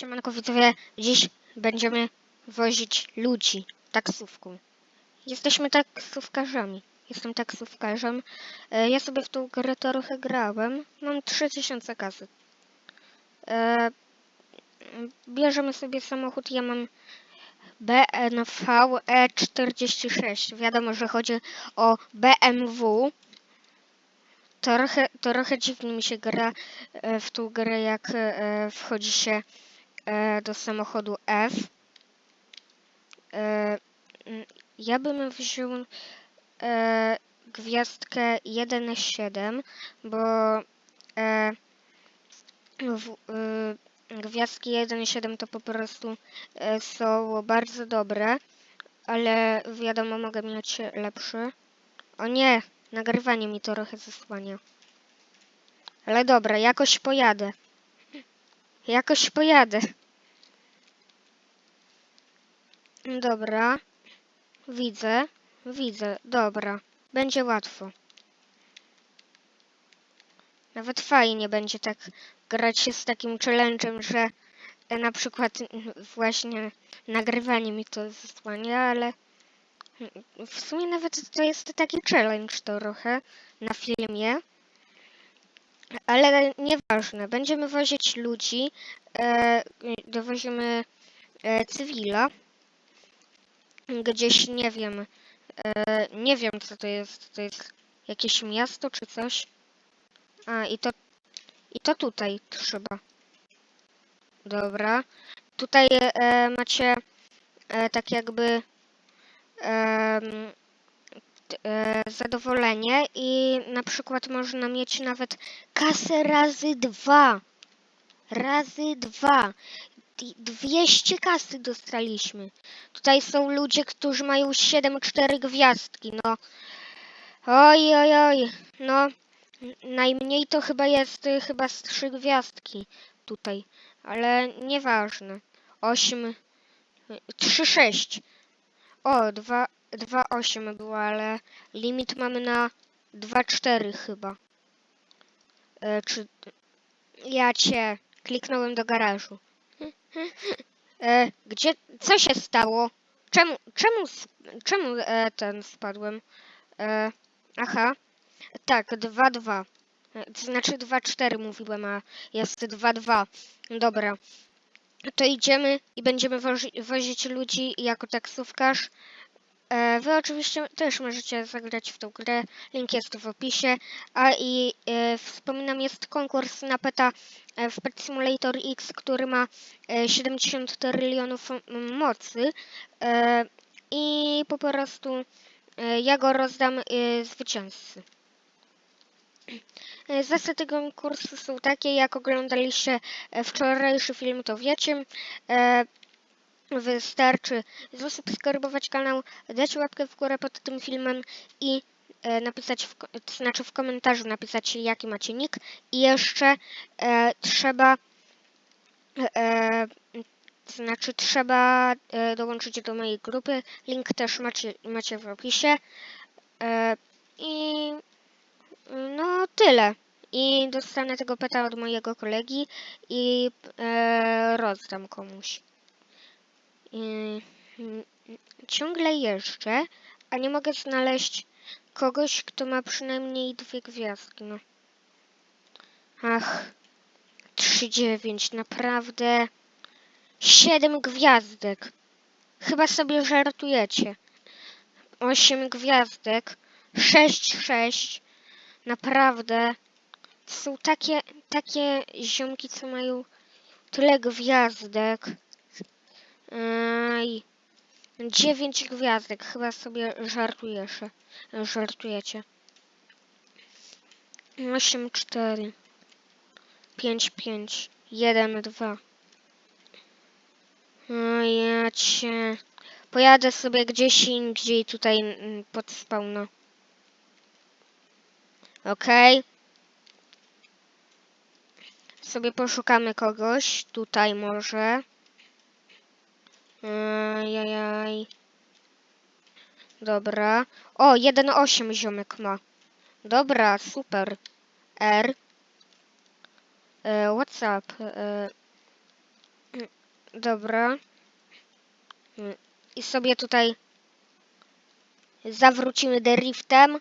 Siemanko widzowie, dziś będziemy wozić ludzi taksówką. Jesteśmy taksówkarzami. Jestem taksówkarzem. E, Ja sobie w tą grę trochę grałem. Mam 3000 kasy. E, Bierzemy sobie samochód. Ja mam BNV E46. Wiadomo, że chodzi o BMW. Trochę, trochę dziwnie mi się gra e, w tą grę, jak wchodzi się e, do samochodu F. E, mm, Ja bym wziął e, gwiazdkę 1.7, bo e, w, e, gwiazdki 1.7 to po prostu e, są bardzo dobre, ale wiadomo, mogę mieć lepszy. O nie, nagrywanie mi to trochę zasłania. Ale dobra, jakoś pojadę. Jakoś pojadę. Dobra. Widzę. Widzę. Dobra. Będzie łatwo. Nawet fajnie będzie tak grać się z takim challenge'em, że na przykład właśnie nagrywanie mi to zasłania, ale w sumie nawet to jest taki challenge trochę na filmie. Ale nieważne, będziemy wozić ludzi, e, dowozimy e, cywila, gdzieś nie wiem, e, nie wiem co to jest, to jest jakieś miasto czy coś. A i to, i to tutaj trzeba. Dobra, tutaj e, macie e, tak jakby e, zadowolenie i na przykład można mieć nawet kasę razy dwa. Razy dwa. I 200 kasy dostaliśmy. Tutaj są ludzie, którzy mają 7-4 gwiazdki, no. Oj, oj, oj. No, najmniej to chyba jest y, chyba z 3 gwiazdki tutaj, ale nieważne. 8, 3, 6. O, 2, 2, 8 było, ale limit mamy na 2, 4 chyba. E, czy ja cię kliknąłem do garażu. E, gdzie, co się stało? Czemu, czemu, czemu e, ten spadłem? E, aha, tak, 2-2. E, To znaczy 2-4 mówiłem, a jest 2-2. Dobra. To idziemy i będziemy wozi wozić ludzi jako taksówkarz. E, Wy oczywiście też możecie zagrać w tą grę. Link jest w opisie. A i e, wspominam, jest konkurs na PETA e, w Pet Simulator X, który ma e, 70 trylionów m, mocy. E, I po prostu e, ja go rozdam e, zwycięzcy. E, Zasady konkursu są takie, jak oglądaliście e, wczorajszy film, to wiecie. E, Wystarczy zasubskrybować kanał, dać łapkę w górę pod tym filmem i e, napisać, w, to znaczy w komentarzu napisać jaki macie nick i jeszcze e, trzeba e, to znaczy trzeba e, dołączyć do mojej grupy, link też macie, macie w opisie e, i no tyle. I dostanę tego peta od mojego kolegi i e, rozdam komuś. Ciągle jeszcze, a nie mogę znaleźć kogoś, kto ma przynajmniej dwie gwiazdki. No. Ach, 3-9, naprawdę. 7 gwiazdek. Chyba sobie żartujecie. 8 gwiazdek. 6-6. Naprawdę. Są takie, takie ziomki, co mają tyle gwiazdek. Dziewięć gwiazdek. Chyba sobie żartujesz. Żartujecie. Osiem, cztery. Pięć, pięć. Jeden, dwa. O ja cię. Pojadę sobie gdzieś indziej tutaj mm, pod spawna. Okej. Sobie poszukamy kogoś. Tutaj może. Ajajaj. Dobra. O, 1,8 ziomek ma. Dobra, super. R. E, what's up? E, Dobra. I sobie tutaj zawrócimy driftem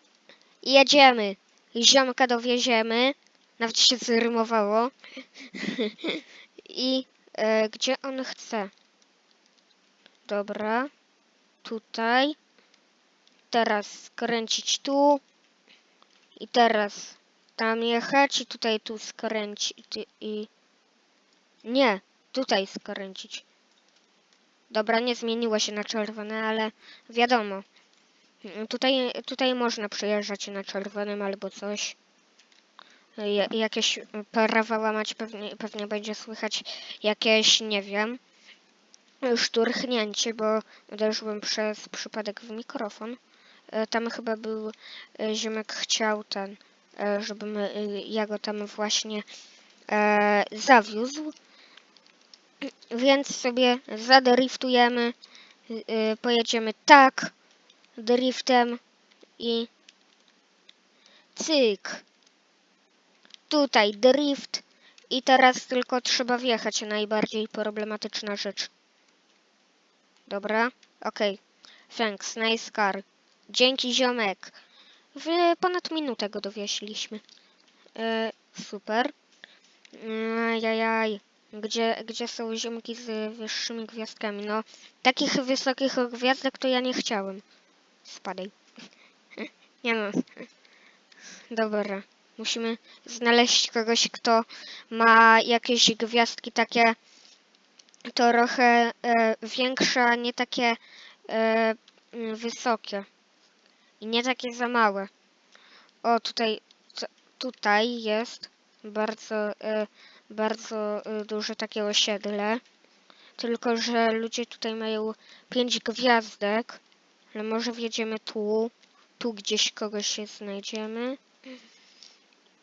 i jedziemy. Ziomka dowieziemy. Nawet się zrymowało. I e, gdzie on chce? Dobra. Tutaj. Teraz skręcić tu. I teraz tam jechać i tutaj tu skręcić i... Nie, tutaj skręcić. Dobra, nie zmieniło się na czerwone, ale wiadomo. Tutaj, tutaj można przejeżdżać na czerwonym albo coś. Ja- Jakieś prawa łamać pewnie, pewnie będzie słychać jakieś, nie wiem, szturchnięcie, bo uderzyłem przez przypadek w mikrofon. E, Tam chyba był e, ziomek chciał ten, e, żebym ja go tam właśnie zawiózł. Więc sobie zadriftujemy, pojedziemy tak, driftem i cyk. Tutaj drift i teraz tylko trzeba wjechać najbardziej problematyczna rzecz. Dobra, okej. Thanks, nice car. Dzięki ziomek. W ponad minutę go dowieźliśmy. E, super. Mm, Jajaj. Gdzie, gdzie są ziomki z wyższymi gwiazdkami? No, takich wysokich gwiazdek to ja nie chciałem. Spadaj. Nie no. Dobra. Musimy znaleźć kogoś, kto ma jakieś gwiazdki takie trochę e, większe, a nie takie e, mm, wysokie. I nie takie za małe. O, tutaj, tutaj jest bardzo, e, bardzo e, duże takie osiedle. Tylko, że ludzie tutaj mają pięć gwiazdek. Ale może wjedziemy tu. Tu gdzieś kogoś się znajdziemy.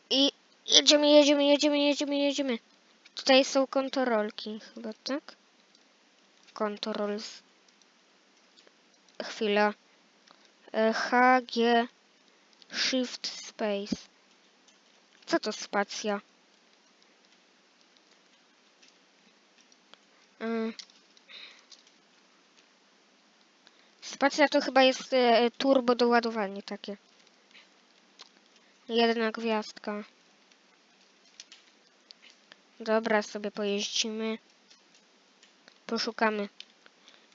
I jedziemy, jedziemy, jedziemy, jedziemy, jedziemy. Tutaj są kontrolki chyba, tak? Controls. Chwila. E, HG Shift Space. Co to spacja? Mm. Spacja to chyba jest e, turbo doładowanie takie. Jedna gwiazdka. Dobra, sobie pojeździmy. Poszukamy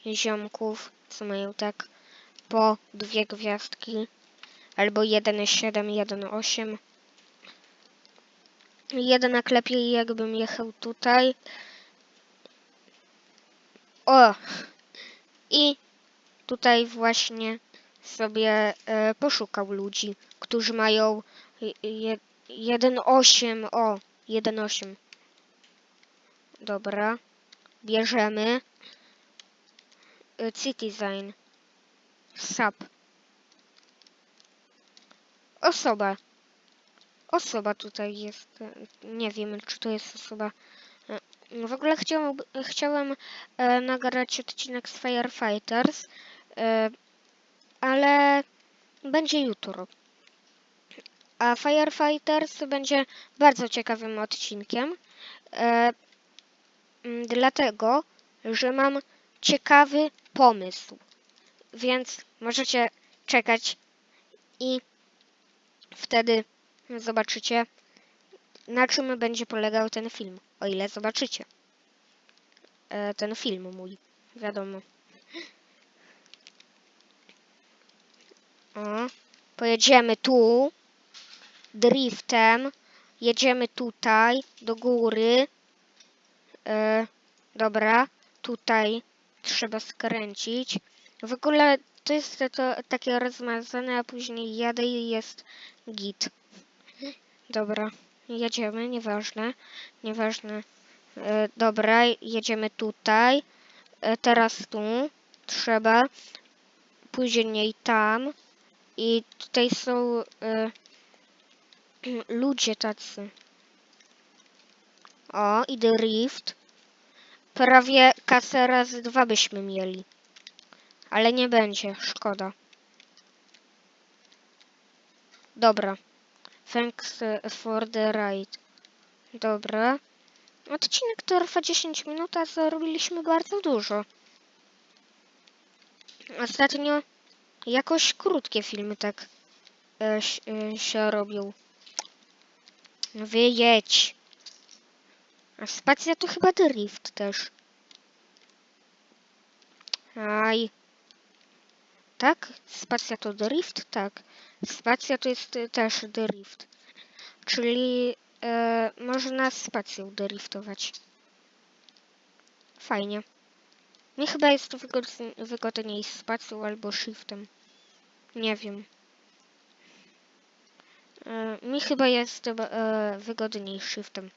ziomków, co mają tak po dwie gwiazdki. Albo 1,7, 1,8. Jednak lepiej jakbym jechał tutaj. O! I tutaj właśnie sobie e, poszukał ludzi, którzy mają je- 1,8. O! 1,8. Dobra. Bierzemy. Y, Citizen. Sub. Osoba. Osoba tutaj jest. Nie wiem, czy to jest osoba. E, W ogóle chciałem, chciałem e, nagrać odcinek z Firefighters, e, ale będzie jutro. A Firefighters będzie bardzo ciekawym odcinkiem. E, Dlatego, że mam ciekawy pomysł. Więc możecie czekać i wtedy zobaczycie, na czym będzie polegał ten film. O ile zobaczycie. E, ten film mój, wiadomo. O, pojedziemy tu driftem. Jedziemy tutaj do góry. E, dobra, tutaj trzeba skręcić. W ogóle to jest to, to takie rozmazane, a później jadę i jest git. Dobra, jedziemy, nieważne, nieważne. E, dobra, jedziemy tutaj. E, teraz tu trzeba, później tam. I tutaj są e, ludzie tacy. O, i drift. Prawie kasę razy dwa byśmy mieli. Ale nie będzie, szkoda. Dobra. Thanks eh, for the ride. Dobra. Odcinek trwa 10 minut, a zarobiliśmy bardzo dużo. Ostatnio jakoś krótkie filmy tak e, e, się robią. Wyjedź. A spacja to chyba drift też. Aj. Tak? Spacja to drift? Tak. Spacja to jest e, też drift. Czyli e, można spacją driftować. Fajnie. Mi chyba jest to wygodniej, wygodniej spacją albo shiftem. Nie wiem. E, mi chyba jest e, wygodniej shiftem.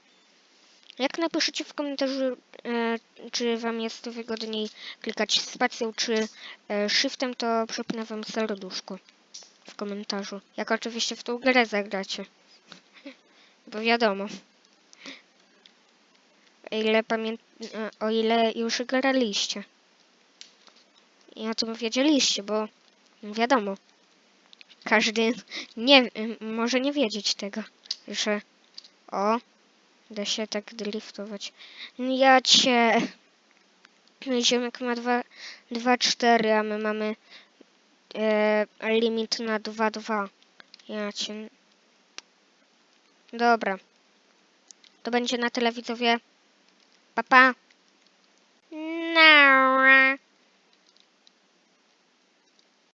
Jak napiszecie w komentarzu, e, czy wam jest wygodniej klikać spacją czy e, shiftem, to przypnę wam serduszko w komentarzu. Jak oczywiście w tą grę zagracie. Bo wiadomo. O ile e, o ile już graliście. I o wiedzieliście, bo wiadomo. Każdy nie może nie wiedzieć tego, że o da się tak driftować. Ja cię Ziomek ma 2,4, a my mamy e, limit na 2,2. Ja cię... Dobra. To będzie na tyle widzowie. Pa, pa. No.